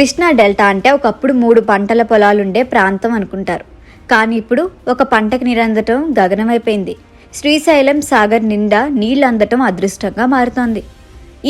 Krishna delta అంటే ఒకప్పుడు మూడు పంటల పొలాలుండే ప్రాంతం అనుకుంటారు. కానీ ఇప్పుడు ఒక పంటకు నీరందటం గగనమైపోయింది. శ్రీశైలం సాగర్ నిండా నీళ్ళు అందటం అదృష్టంగా మారుతోంది.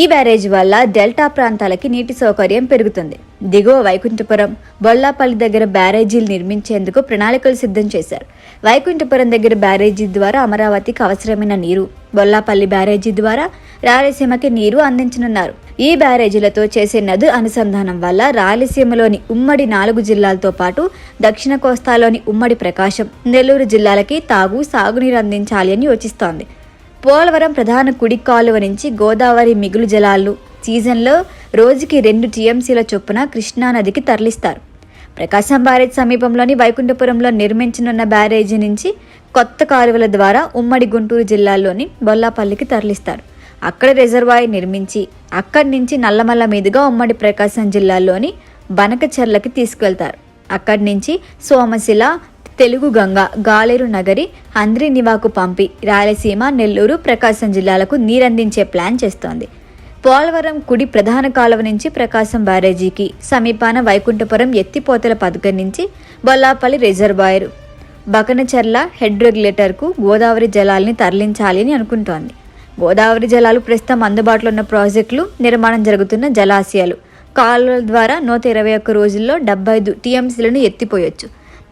ఈ బ్యారేజ్ వల్ల డెల్టా ప్రాంతాలకి నీటి సౌకర్యం పెరుగుతుంది. దిగువ వైకుంఠపురం బొల్లాపల్లి దగ్గర బ్యారేజీలు నిర్మించేందుకు ప్రణాళికలు సిద్ధం చేశారు. వైకుంఠపురం దగ్గర బ్యారేజీ ద్వారా అమరావతికి అవసరమైన నీరు బొల్లాపల్లి బ్యారేజీ ద్వారా రాయలసీమకి నీరు అందించనున్నారు. ఈ బ్యారేజీలతో చేసే నదు అనుసంధానం వల్ల రాయలసీమలోని ఉమ్మడి నాలుగు జిల్లాలతో పాటు దక్షిణ కోస్తాలోని ఉమ్మడి ప్రకాశం నెల్లూరు జిల్లాలకి తాగు సాగునీరు అందించాలి అని యోచిస్తోంది. పోలవరం ప్రధాన కుడి కాలువ నుంచి గోదావరి మిగులు జలాలు సీజన్లో రోజుకి రెండు టీఎంసీల చొప్పున కృష్ణా నదికి తరలిస్తారు. ప్రకాశం బ్యారేజ్ సమీపంలోని వైకుంఠపురంలో నిర్మించనున్న బ్యారేజీ నుంచి కొత్త కాలువల ద్వారా ఉమ్మడి గుంటూరు జిల్లాలోని బొల్లాపల్లికి తరలిస్తారు. అక్కడ రిజర్వాయర్ నిర్మించి అక్కడి నుంచి నల్లమల్ల మీదుగా ఉమ్మడి ప్రకాశం జిల్లాలోని బనకచెర్లకి తీసుకువెళ్తారు. అక్కడి నుంచి సోమశిల తెలుగు గంగ గాలేరు నగరి హంద్రి నివాకు పంపి రాయలసీమ నెల్లూరు ప్రకాశం జిల్లాలకు నీరందించే ప్లాన్ చేస్తోంది. పోలవరం కుడి ప్రధాన కాలువ నుంచి ప్రకాశం బ్యారేజీకి సమీపాన వైకుంఠపురం ఎత్తిపోతల పథకం నుంచి బొల్లాపల్లి రిజర్వాయర్. బకనచర్ల హెడ్ రెగ్యులేటర్కు గోదావరి జలాల్ని తరలించాలి అని అనుకుంటోంది. గోదావరి జలాలు ప్రస్తుతం అందుబాటులో ఉన్న ప్రాజెక్టులు నిర్మాణం జరుగుతున్న జలాశయాలు. కాలువల ద్వారా నూట ఇరవై ఒక్క రోజుల్లో డెబ్బై ఐదు టీఎంసీలను ఎత్తిపోయొచ్చు.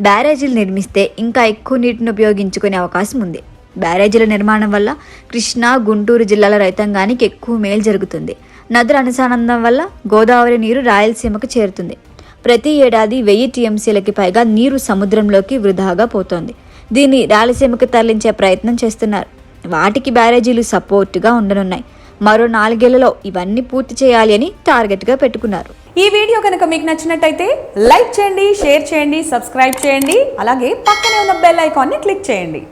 బ్యారేజీలు నిర్మిస్తే ఇంకా ఎక్కువ నీటిని ఉపయోగించుకునే అవకాశం ఉంది. బ్యారేజీల నిర్మాణం వల్ల కృష్ణా గుంటూరు జిల్లాల రైతాంగానికి ఎక్కువ మేలు జరుగుతుంది. నదుల అనుసంధానం వల్ల గోదావరి నీరు రాయలసీమకు చేరుతుంది. ప్రతి ఏడాది వెయ్యి టీఎంసీలకి పైగా నీరు సముద్రంలోకి వృధాగా పోతోంది. దీన్ని రాయలసీమకు తరలించే ప్రయత్నం చేస్తున్నారు. వాటికి బ్యారేజీలు సపోర్టుగా ఉండనున్నాయి. మరో నాలుగేళ్ళలో ఇవన్నీ పూర్తి చేయాలి అని టార్గెట్గా పెట్టుకున్నారు. ఈ వీడియో కనుక మీకు నచ్చినట్టయితే లైక్ చేయండి షేర్ చేయండి సబ్స్క్రైబ్ చేయండి అలాగే పక్కనే ఉన్న బెల్ ఐకాన్ని క్లిక్ చేయండి.